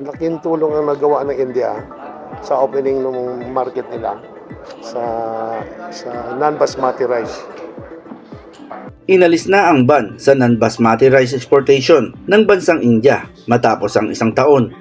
laking tulong ang nagawa ng India sa opening ng market nila sa sa non-basmati rice. Inalis na ang ban sa non-basmati rice exportation ng bansang India matapos ang isang taon.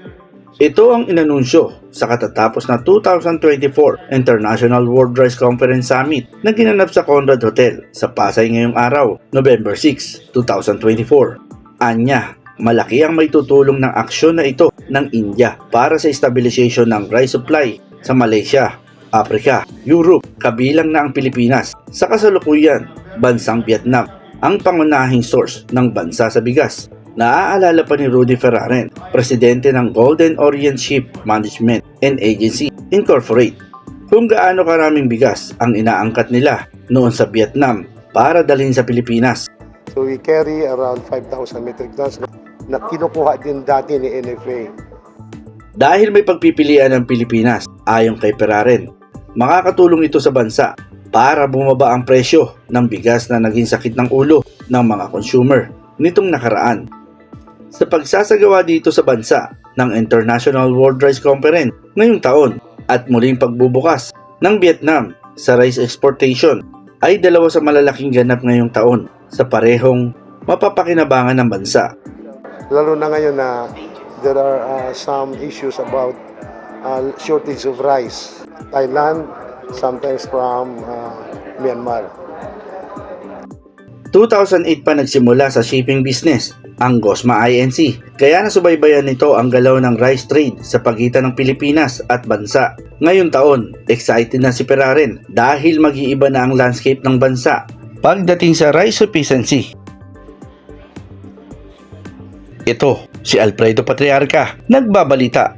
Ito ang inanunsyo sa katatapos na 2024 International World Rice Conference Summit na ginanap sa Conrad Hotel sa Pasay ngayong araw, November 6, 2024. Anya, malaki ang may tutulong ng aksyon na ito ng India para sa stabilization ng rice supply sa Malaysia, Africa, Europe, kabilang na ang Pilipinas. Sa kasalukuyan, bansang Vietnam ang pangunahing source ng bansa sa bigas. Naaalala pa ni Rudy Ferraren, presidente ng Golden Orient Ship Management and Agency Incorporate, kung gaano karaming bigas ang inaangkat nila noon sa Vietnam para dalhin sa Pilipinas. So we carry around 5,000 metric tons na kinukuha din dati ni NFA. Dahil may pagpipilian ng Pilipinas ayon kay Ferraren, makakatulong ito sa bansa para bumaba ang presyo ng bigas na naging sakit ng ulo ng mga consumer nitong nakaraan. Sa pagsasagawa dito sa bansa ng International World Rice Conference ngayong taon at muling pagbubukas ng Vietnam sa rice exportation ay dalawa sa malalaking ganap ngayong taon sa parehong mapapakinabangan ng bansa. Lalo na ngayon na there are uh, some issues about uh, shortage of rice. Thailand, sometimes from uh, Myanmar. 2008 pa nagsimula sa shipping business ang Gosma INC kaya nasubaybayan nito ang galaw ng rice trade sa pagitan ng Pilipinas at bansa. Ngayon taon, excited na si Ferraren dahil mag-iiba na ang landscape ng bansa pagdating sa rice sufficiency. Ito, si Alfredo Patriarca, nagbabalita